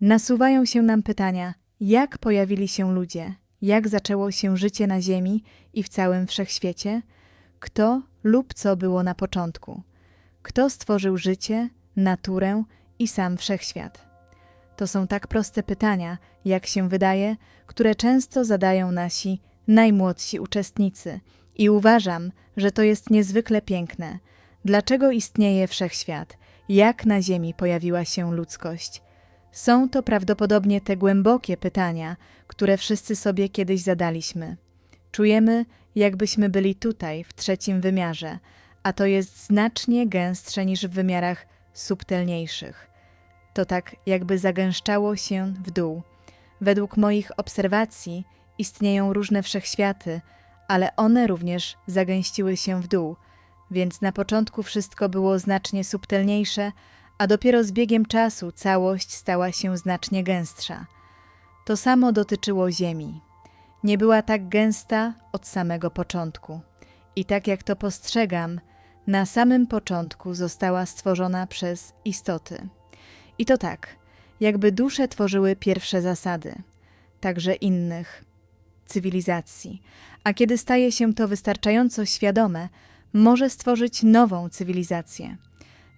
Nasuwają się nam pytania, jak pojawili się ludzie, jak zaczęło się życie na Ziemi i w całym wszechświecie, kto lub co było na początku, kto stworzył życie, naturę i sam wszechświat. To są tak proste pytania, jak się wydaje, które często zadają nasi najmłodsi uczestnicy. I uważam, że to jest niezwykle piękne. Dlaczego istnieje wszechświat? Jak na Ziemi pojawiła się ludzkość? Są to prawdopodobnie te głębokie pytania, które wszyscy sobie kiedyś zadaliśmy. Czujemy, jakbyśmy byli tutaj, w trzecim wymiarze, a to jest znacznie gęstsze niż w wymiarach subtelniejszych. To tak, jakby zagęszczało się w dół. Według moich obserwacji istnieją różne wszechświaty, ale one również zagęściły się w dół, więc na początku wszystko było znacznie subtelniejsze, a dopiero z biegiem czasu całość stała się znacznie gęstsza. To samo dotyczyło Ziemi. Nie była tak gęsta od samego początku. I tak jak to postrzegam, na samym początku została stworzona przez istoty. I to tak, jakby dusze tworzyły pierwsze zasady, także innych cywilizacji, a kiedy staje się to wystarczająco świadome, może stworzyć nową cywilizację.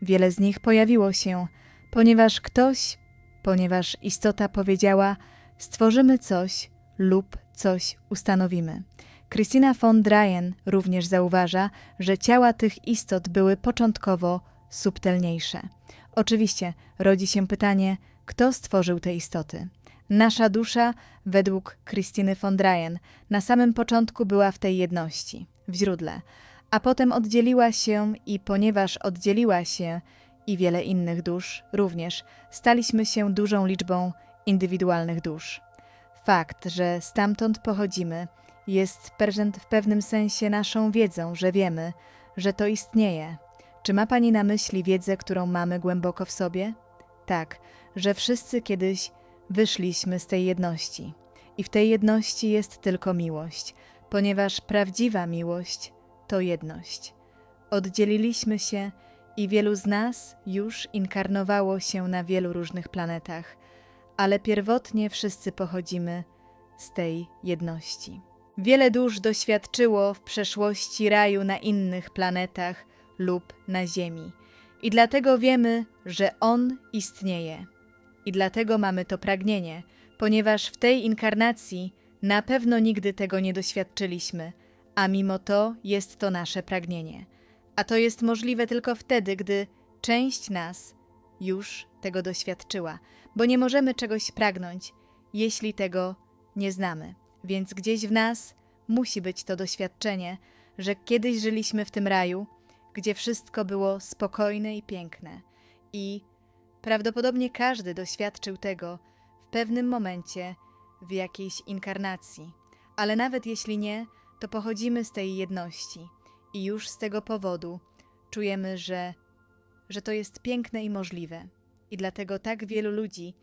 Wiele z nich pojawiło się, ponieważ ktoś, ponieważ istota powiedziała: Stworzymy coś lub coś ustanowimy. Christina von Dreyen również zauważa, że ciała tych istot były początkowo subtelniejsze. Oczywiście rodzi się pytanie, kto stworzył te istoty. Nasza dusza, według Christiny von Dreyen, na samym początku była w tej jedności, w źródle, a potem oddzieliła się i ponieważ oddzieliła się i wiele innych dusz również, staliśmy się dużą liczbą indywidualnych dusz. Fakt, że stamtąd pochodzimy, jest w pewnym sensie naszą wiedzą, że wiemy, że to istnieje. Czy ma Pani na myśli wiedzę, którą mamy głęboko w sobie? Tak, że wszyscy kiedyś wyszliśmy z tej jedności. I w tej jedności jest tylko miłość, ponieważ prawdziwa miłość to jedność. Oddzieliliśmy się i wielu z nas już inkarnowało się na wielu różnych planetach, ale pierwotnie wszyscy pochodzimy z tej jedności. Wiele dusz doświadczyło w przeszłości raju na innych planetach lub na Ziemi, i dlatego wiemy, że On istnieje. I dlatego mamy to pragnienie, ponieważ w tej inkarnacji na pewno nigdy tego nie doświadczyliśmy, a mimo to jest to nasze pragnienie. A to jest możliwe tylko wtedy, gdy część nas już tego doświadczyła, bo nie możemy czegoś pragnąć, jeśli tego nie znamy. Więc gdzieś w nas musi być to doświadczenie, że kiedyś żyliśmy w tym raju, gdzie wszystko było spokojne i piękne i Prawdopodobnie każdy doświadczył tego w pewnym momencie w jakiejś inkarnacji, ale nawet jeśli nie, to pochodzimy z tej jedności i już z tego powodu czujemy, że, że to jest piękne i możliwe. I dlatego tak wielu ludzi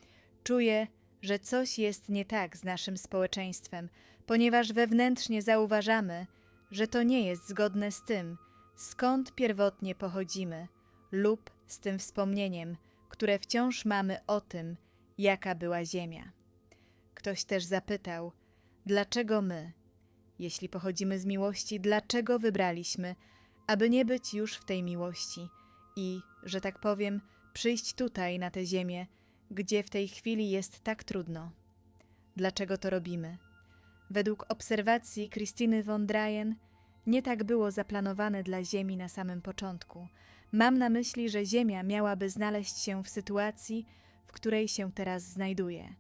czuje, że coś jest nie tak z naszym społeczeństwem, ponieważ wewnętrznie zauważamy, że to nie jest zgodne z tym, skąd pierwotnie pochodzimy, lub z tym wspomnieniem, które wciąż mamy o tym, jaka była Ziemia. Ktoś też zapytał, dlaczego my, jeśli pochodzimy z miłości, dlaczego wybraliśmy, aby nie być już w tej miłości i, że tak powiem, przyjść tutaj na tę ziemię, gdzie w tej chwili jest tak trudno. Dlaczego to robimy? Według obserwacji Christiny von Dreyen nie tak było zaplanowane dla Ziemi na samym początku – Mam na myśli, że Ziemia miałaby znaleźć się w sytuacji, w której się teraz znajduje,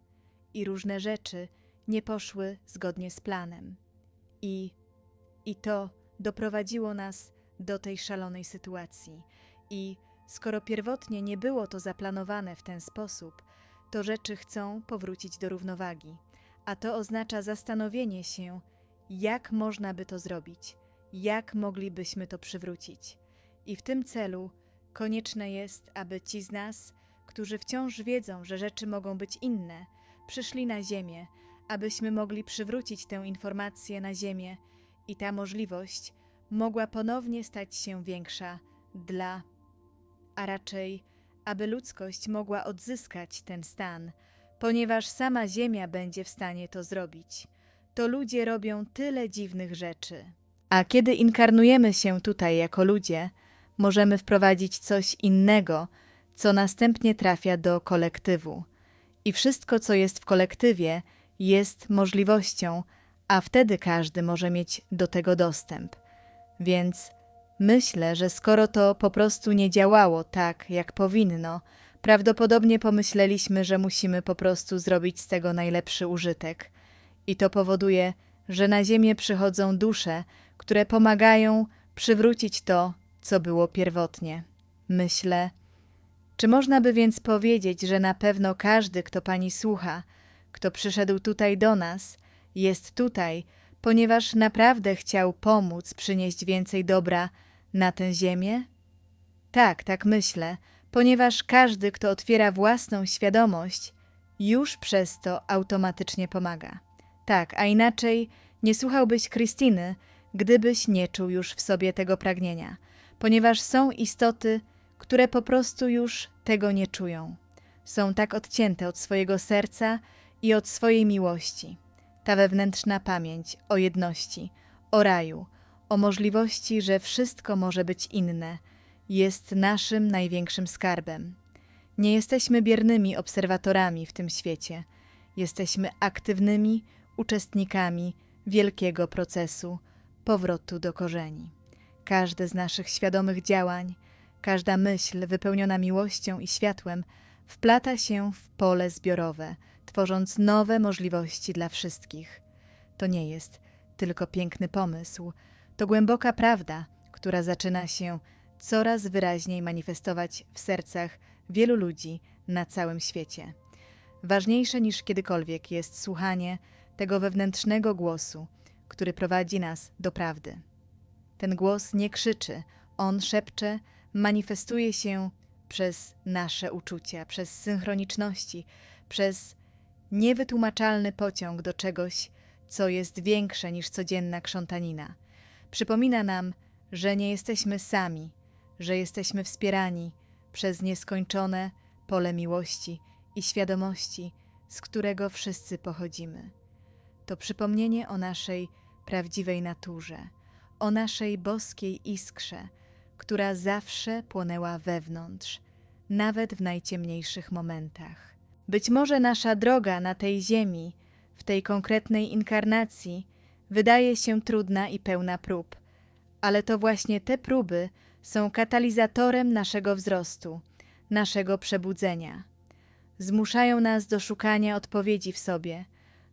i różne rzeczy nie poszły zgodnie z planem. I, i to doprowadziło nas do tej szalonej sytuacji. I skoro pierwotnie nie było to zaplanowane w ten sposób, to rzeczy chcą powrócić do równowagi, a to oznacza zastanowienie się, jak można by to zrobić, jak moglibyśmy to przywrócić. I w tym celu konieczne jest, aby ci z nas, którzy wciąż wiedzą, że rzeczy mogą być inne, przyszli na Ziemię, abyśmy mogli przywrócić tę informację na Ziemię i ta możliwość mogła ponownie stać się większa dla, a raczej, aby ludzkość mogła odzyskać ten stan, ponieważ sama Ziemia będzie w stanie to zrobić. To ludzie robią tyle dziwnych rzeczy. A kiedy inkarnujemy się tutaj jako ludzie, możemy wprowadzić coś innego, co następnie trafia do kolektywu. I wszystko, co jest w kolektywie, jest możliwością, a wtedy każdy może mieć do tego dostęp. Więc myślę, że skoro to po prostu nie działało tak, jak powinno, prawdopodobnie pomyśleliśmy, że musimy po prostu zrobić z tego najlepszy użytek. I to powoduje, że na Ziemię przychodzą dusze, które pomagają przywrócić to, co było pierwotnie. Myślę, czy można by więc powiedzieć, że na pewno każdy, kto pani słucha, kto przyszedł tutaj do nas, jest tutaj, ponieważ naprawdę chciał pomóc przynieść więcej dobra na tę ziemię? Tak, tak myślę, ponieważ każdy, kto otwiera własną świadomość, już przez to automatycznie pomaga. Tak, a inaczej nie słuchałbyś Krystyny, gdybyś nie czuł już w sobie tego pragnienia, ponieważ są istoty, które po prostu już tego nie czują. Są tak odcięte od swojego serca i od swojej miłości. Ta wewnętrzna pamięć o jedności, o raju, o możliwości, że wszystko może być inne, jest naszym największym skarbem. Nie jesteśmy biernymi obserwatorami w tym świecie, jesteśmy aktywnymi uczestnikami wielkiego procesu powrotu do korzeni. Każde z naszych świadomych działań, każda myśl wypełniona miłością i światłem wplata się w pole zbiorowe, tworząc nowe możliwości dla wszystkich. To nie jest tylko piękny pomysł, to głęboka prawda, która zaczyna się coraz wyraźniej manifestować w sercach wielu ludzi na całym świecie. Ważniejsze niż kiedykolwiek jest słuchanie tego wewnętrznego głosu, który prowadzi nas do prawdy. Ten głos nie krzyczy, on szepcze, manifestuje się przez nasze uczucia, przez synchroniczności, przez niewytłumaczalny pociąg do czegoś, co jest większe niż codzienna krzątanina. Przypomina nam, że nie jesteśmy sami, że jesteśmy wspierani przez nieskończone pole miłości i świadomości, z którego wszyscy pochodzimy. To przypomnienie o naszej prawdziwej naturze, o naszej boskiej iskrze, która zawsze płonęła wewnątrz, nawet w najciemniejszych momentach. Być może nasza droga na tej ziemi, w tej konkretnej inkarnacji, wydaje się trudna i pełna prób, ale to właśnie te próby są katalizatorem naszego wzrostu, naszego przebudzenia. Zmuszają nas do szukania odpowiedzi w sobie,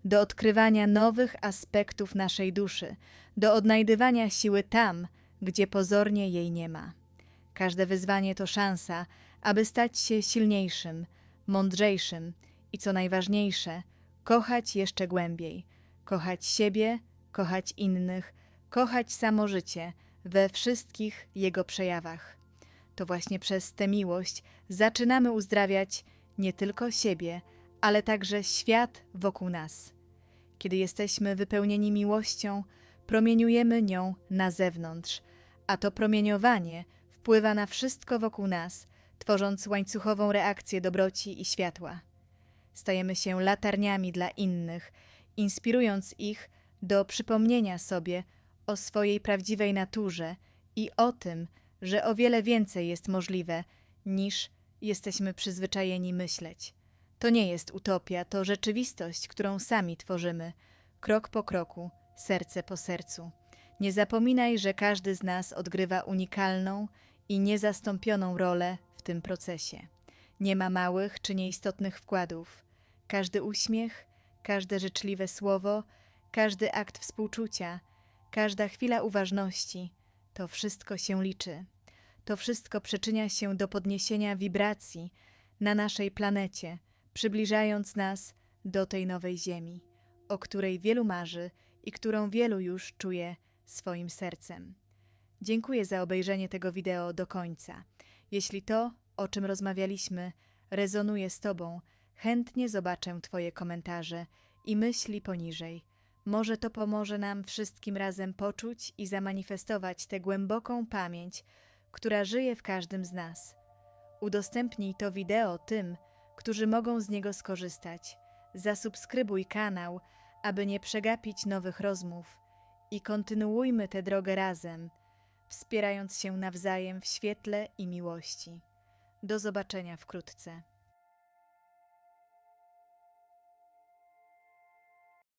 do odkrywania nowych aspektów naszej duszy, do odnajdywania siły tam, gdzie pozornie jej nie ma. Każde wyzwanie to szansa, aby stać się silniejszym, mądrzejszym i co najważniejsze, kochać jeszcze głębiej, kochać siebie, kochać innych, kochać samo życie we wszystkich jego przejawach. To właśnie przez tę miłość zaczynamy uzdrawiać nie tylko siebie, ale także świat wokół nas. Kiedy jesteśmy wypełnieni miłością, promieniujemy nią na zewnątrz, a to promieniowanie wpływa na wszystko wokół nas, tworząc łańcuchową reakcję dobroci i światła. Stajemy się latarniami dla innych, inspirując ich do przypomnienia sobie o swojej prawdziwej naturze i o tym, że o wiele więcej jest możliwe niż jesteśmy przyzwyczajeni myśleć. To nie jest utopia, to rzeczywistość, którą sami tworzymy, krok po kroku, serce po sercu. Nie zapominaj, że każdy z nas odgrywa unikalną i niezastąpioną rolę tym procesie. Nie ma małych czy nieistotnych wkładów. Każdy uśmiech, każde życzliwe słowo, każdy akt współczucia, każda chwila uważności to wszystko się liczy. To wszystko przyczynia się do podniesienia wibracji na naszej planecie, przybliżając nas do tej nowej Ziemi, o której wielu marzy i którą wielu już czuje swoim sercem. Dziękuję za obejrzenie tego wideo do końca. Jeśli to, o czym rozmawialiśmy, rezonuje z Tobą, chętnie zobaczę Twoje komentarze i myśli poniżej. Może to pomoże nam wszystkim razem poczuć i zamanifestować tę głęboką pamięć, która żyje w każdym z nas. Udostępnij to wideo tym, którzy mogą z niego skorzystać. Zasubskrybuj kanał, aby nie przegapić nowych rozmów i kontynuujmy tę drogę razem, wspierając się nawzajem w świetle i miłości. Do zobaczenia wkrótce.